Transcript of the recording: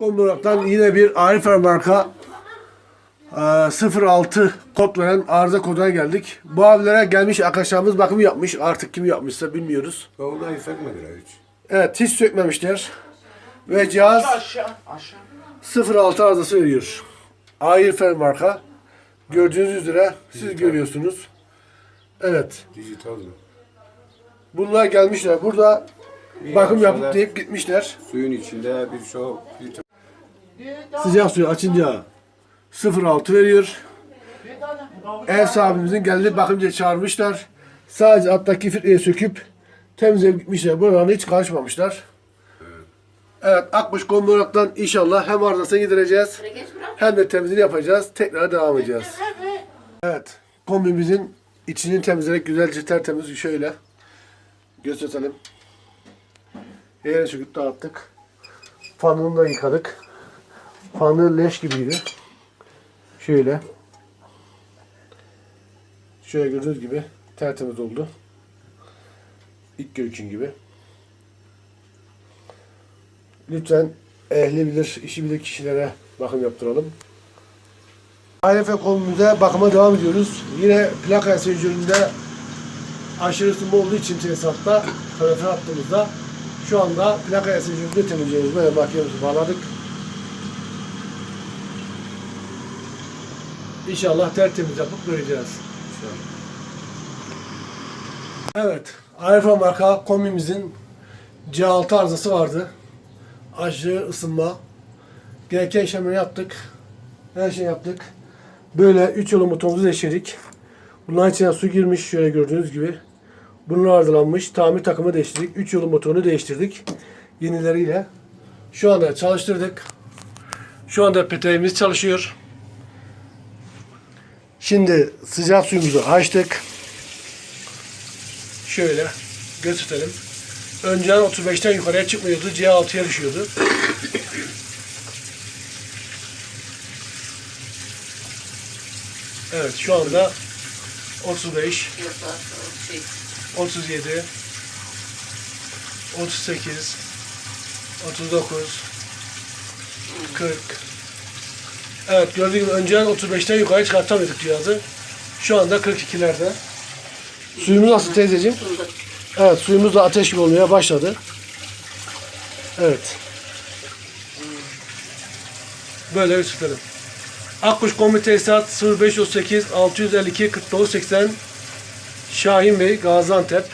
Kondurak'tan yine bir Arifer marka e, 06 kod veren arıza koduna geldik. Bu abilere gelmiş arkadaşlarımız bakım yapmış. Artık kim yapmışsa bilmiyoruz. Ve ondan sökmediler hiç. Evet hiç sökmemişler. Ve cihaz Aşağı, aşağı. 06 arızası veriyor. Arifer marka. Gördüğünüz üzere siz görüyorsunuz. Evet. Dijital mı? Bunlar gelmişler. Burada Bir bakım yapıp deyip gitmişler. Suyun içinde bir şu filtre Sıcak suyu açınca 06 veriyor. Ev sahibimizin geldi bakımcı çağırmışlar. Sadece alttaki filtreyi söküp temizleyip gitmişler. Buralarına hiç karışmamışlar. Evet Akbaş Komborak'tan inşallah hem arızasını gidereceğiz hem de temizliğini yapacağız. Tekrar devam edeceğiz. Evet kombimizin içini temizledik güzelce tertemiz şöyle gösterelim. Yere söküp dağıttık. Fanını da yıkadık. Fanı leş gibiydi. Şöyle. Şöyle gördüğünüz gibi tertemiz oldu. İlk görüşün gibi. Lütfen ehli bilir, işi bilir kişilere bakım yaptıralım. ALF konumuza bakıma devam ediyoruz. Yine plaka sensöründe aşırı ısınma olduğu için tesisatta kalorifer attığımızda şu anda plaka sensöründe temizliyoruz. Böyle makinemizi bağladık. İnşallah tertemiz yapıp göreceğiz. Evet. Alfa marka kombimizin C6 arızası vardı. Aşırı ısınma. Gereken işlemleri yaptık. Her şey yaptık. Böyle 3 yolu motorumuzu değiştirdik. Bunların içine su girmiş şöyle gördüğünüz gibi. Bunlar arızalanmış. Tamir takımı değiştirdik. 3 yolu motorunu değiştirdik. Yenileriyle. Şu anda çalıştırdık. Şu anda peteğimiz çalışıyor. Şimdi sıcak suyumuzu açtık. Şöyle gösterelim. Önceden 35'ten yukarıya çıkmıyordu. C6'ya düşüyordu. Evet şu anda 35, Yok, şey, 37, 38, 39, 40. Evet gördüğünüz gibi önceden 35'ten yukarı çıkartamıyorduk cihazı. Şu anda 42'lerde. Suyumuz nasıl teyzeciğim? Evet suyumuz da ateş gibi olmaya başladı. Evet. Böyle bir süperim. Akkuş Kombi Tesisat 0538 652 4980 Şahin Bey Gaziantep